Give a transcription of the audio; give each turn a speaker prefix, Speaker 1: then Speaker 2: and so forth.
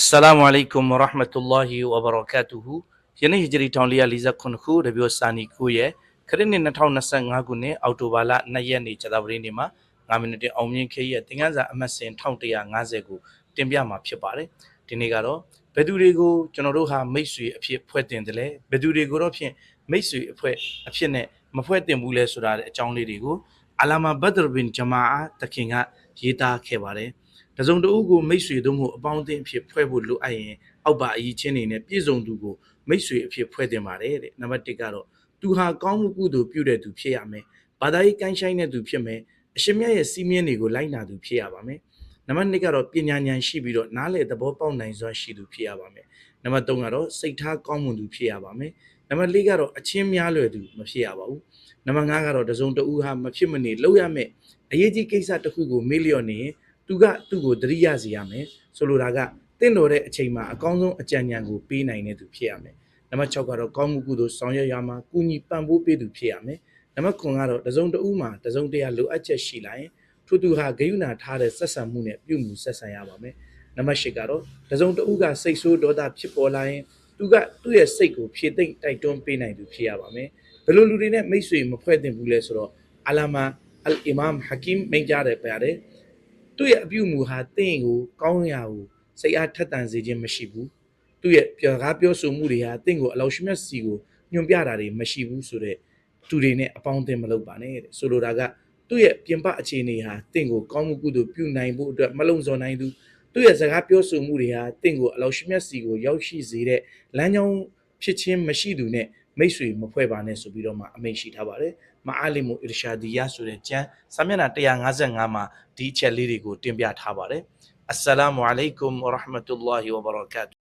Speaker 1: Assalamu alaikum wa rahmatullahi wa barakatuhu ယနေ့ဟဂျရီ1449ခုရဘီယိုစာနီကိုရဲ့ခရစ်နှစ်2025ခုနှစ်အောက်တိုဘာလ2ရက်နေ့ကြာသပတေးနေ့မှာ9မိနစ်တင်အောင်မြင်ခေရဲ့သင်ခန်းစာအမှတ်စဉ်1150ကိုတင်ပြမှာဖြစ်ပါတယ်ဒီနေ့ကတော့ဘယ်သူတွေကိုကျွန်တော်တို့ဟာမိတ်ဆွေအဖြစ်ဖွဲ့တင်တယ်လဲဘယ်သူတွေကိုတော့ဖြင့်မိတ်ဆွေအဖွဲ့အဖြစ်နဲ့မဖွဲ့တင်ဘူးလဲဆိုတာအကြောင်းလေးတွေကိုအလာမာဘဒ်ဘင်ဂျမာအာတခင်ကရေးသားခဲ့ပါတယ် တစုံတဦးကိုမိတ်ဆွေတို့မို့အပေါင်းအသင်းအဖြစ်ဖွဲ့ဖို့လိုအပ်ရင်အောက်ပါအရေးချင်းနေနဲ့ပြည်စုံသူကိုမိတ်ဆွေအဖြစ်ဖွဲ့တင်ပါတယ်တဲ့နံပါတ်1ကတော့သူဟာကောင်းမှုကုသိုလ်ပြုတဲ့သူဖြစ်ရမယ်ဘာသာရေးကိုင်းဆိုင်တဲ့သူဖြစ်မယ်အရှင်မြတ်ရဲ့စီးမြင်တွေကိုလိုက်နာသူဖြစ်ရပါမယ်နံပါတ်2ကတော့ပညာဉာဏ်ရှိပြီးတော့နားလေသဘောပေါက်နိုင်စွာရှိသူဖြစ်ရပါမယ်နံပါတ်3ကတော့စိတ်ထားကောင်းမွန်သူဖြစ်ရပါမယ်နံပါတ်4ကတော့အချင်းများလွယ်သူမဖြစ်ရပါဘူးနံပါတ်5ကတော့တစုံတဦးဟာမဖြစ်မနေလောက်ရမယ်အရေးကြီးကိစ္စတစ်ခုကိုမေ့လျော့နေရင် သူကသူ့ကိုတရိယာစီရမယ်ဆိုလိုတာကတင့်တော်တဲ့အချိန်မှာအကောင်းဆုံးအကြံဉာဏ်ကိုပေးနိုင်တဲ့သူဖြစ်ရမယ်နံပါတ်6ကတော့ကောင်းမှုကုသိုလ်ဆောင်ရွက်ရမှာကုညီပံ့ပိုးပေးသူဖြစ်ရမယ်နံပါတ်9ကတော့တစုံတဦးမှာတစုံတရာလိုအပ်ချက်ရှိလာရင်ထို့သူဟာဂယုဏထားတဲ့ဆက်ဆံမှုနဲ့ပြုမှုဆက်ဆံရပါမယ်နံပါတ်10ကတော့တစုံတဦးကစိတ်ဆိုးဒေါသဖြစ်ပေါ်လာရင်သူကသူ့ရဲ့စိတ်ကိုဖြည့်သိမ့်တိုက်တွန်းပေးနိုင်သူဖြစ်ရပါမယ်ဘယ်လိုလူတွေနဲ့မိတ်ဆွေမဖွဲ့သင့်ဘူးလဲဆိုတော့အလာမာအလ်အီမမ်ဟကီမ်မိန့်ကြားတယ်ပါတယ် သူ့ရဲ့အပြုအမူဟာတင့်ကိုကောင်းရာကိုစိတ်အားထက်သန်စေခြင်းမရှိဘူးသူ့ရဲ့ပြောကားပြောဆိုမှုတွေဟာတင့်ကိုအလောရှိမြတ်စီကိုညွှန်ပြတာတွေမရှိဘူးဆိုတော့သူတွေနဲ့အပေါင်းအသင်းမလုပ်ပါနဲ့တဲ့ဆိုလိုတာကသူ့ရဲ့ပြင်ပအခြေအနေဟာတင့်ကိုကောင်းမှုကုသိုလ်ပြုနိုင်ဖို့အတွက်မလုံစော်နိုင်သူသူ့ရဲ့စကားပြောဆိုမှုတွေဟာတင့်ကိုအလောရှိမြတ်စီကိုရောက်ရှိစေတဲ့လမ်းကြောင်းဖြစ်ခြင်းမရှိသူနဲ့ မိတ်ဆွေမဖွဲ့ပါနဲ့ဆိုပြီးတော့မှအမိန့်ရှိထားပါတယ်မအားလီမူအီရရှာဒီယာဆိုတဲ့ကျမ်းစာမျက်နှာ155မှာဒီအချက်လေးတွေကိုတင်ပြထားပါတယ်အစ္စလာမုအလိုင်ကွမ်ဝရဟမတု ல்லா ဟီဝဘရကာတူ